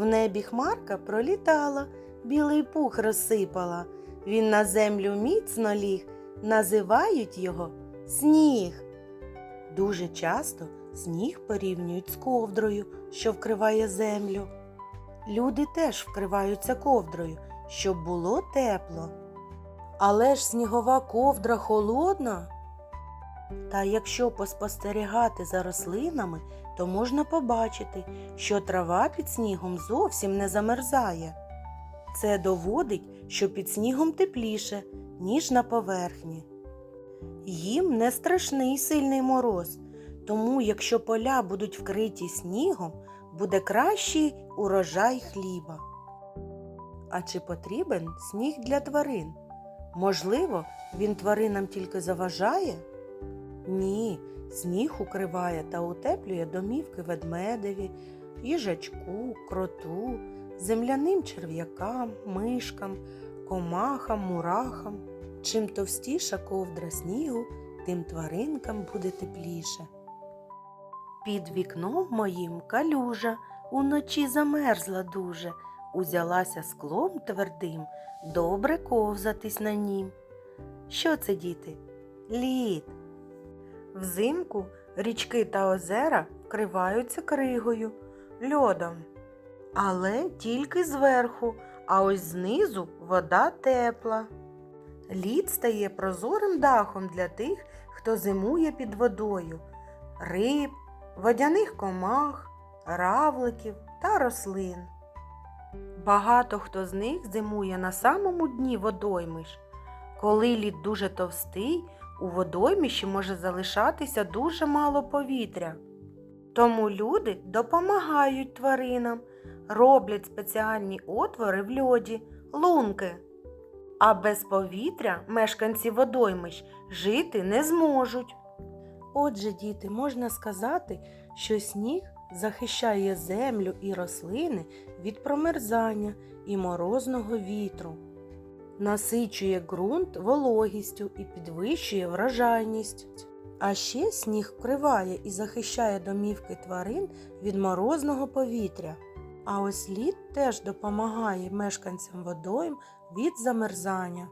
В небі хмарка пролітала, білий пух розсипала. Він на землю міцно ліг, називають його сніг. Дуже часто сніг порівнюють з ковдрою, що вкриває землю. Люди теж вкриваються ковдрою, щоб було тепло. Але ж снігова ковдра холодна. Та якщо поспостерігати за рослинами, то можна побачити, що трава під снігом зовсім не замерзає. Це доводить, що під снігом тепліше, ніж на поверхні. Їм не страшний сильний мороз, тому якщо поля будуть вкриті снігом, буде кращий урожай хліба. А чи потрібен сніг для тварин? Можливо, він тваринам тільки заважає? Ні, сніг укриває та утеплює домівки ведмедеві, їжачку, кроту, земляним черв'якам, мишкам, комахам, мурахам. Чим товстіша ковдра снігу, тим тваринкам буде тепліше. Під вікном моїм калюжа уночі замерзла дуже, узялася склом твердим, добре ковзатись на нім. Що це, діти? Лід. Взимку річки та озера вкриваються кригою, льодом. Але тільки зверху, а ось знизу вода тепла. Лід стає прозорим дахом для тих, хто зимує під водою, риб, водяних комах, равликів та рослин. Багато хто з них зимує на самому дні водоймиш. Коли лід дуже товстий, у водойміші може залишатися дуже мало повітря. Тому люди допомагають тваринам, роблять спеціальні отвори в льоді, лунки. А без повітря мешканці водоймищ жити не зможуть. Отже, діти, можна сказати, що сніг захищає землю і рослини від промерзання і морозного вітру, насичує ґрунт вологістю і підвищує врожайність. А ще сніг вкриває і захищає домівки тварин від морозного повітря. А ось лід теж допомагає мешканцям водойм від замерзання.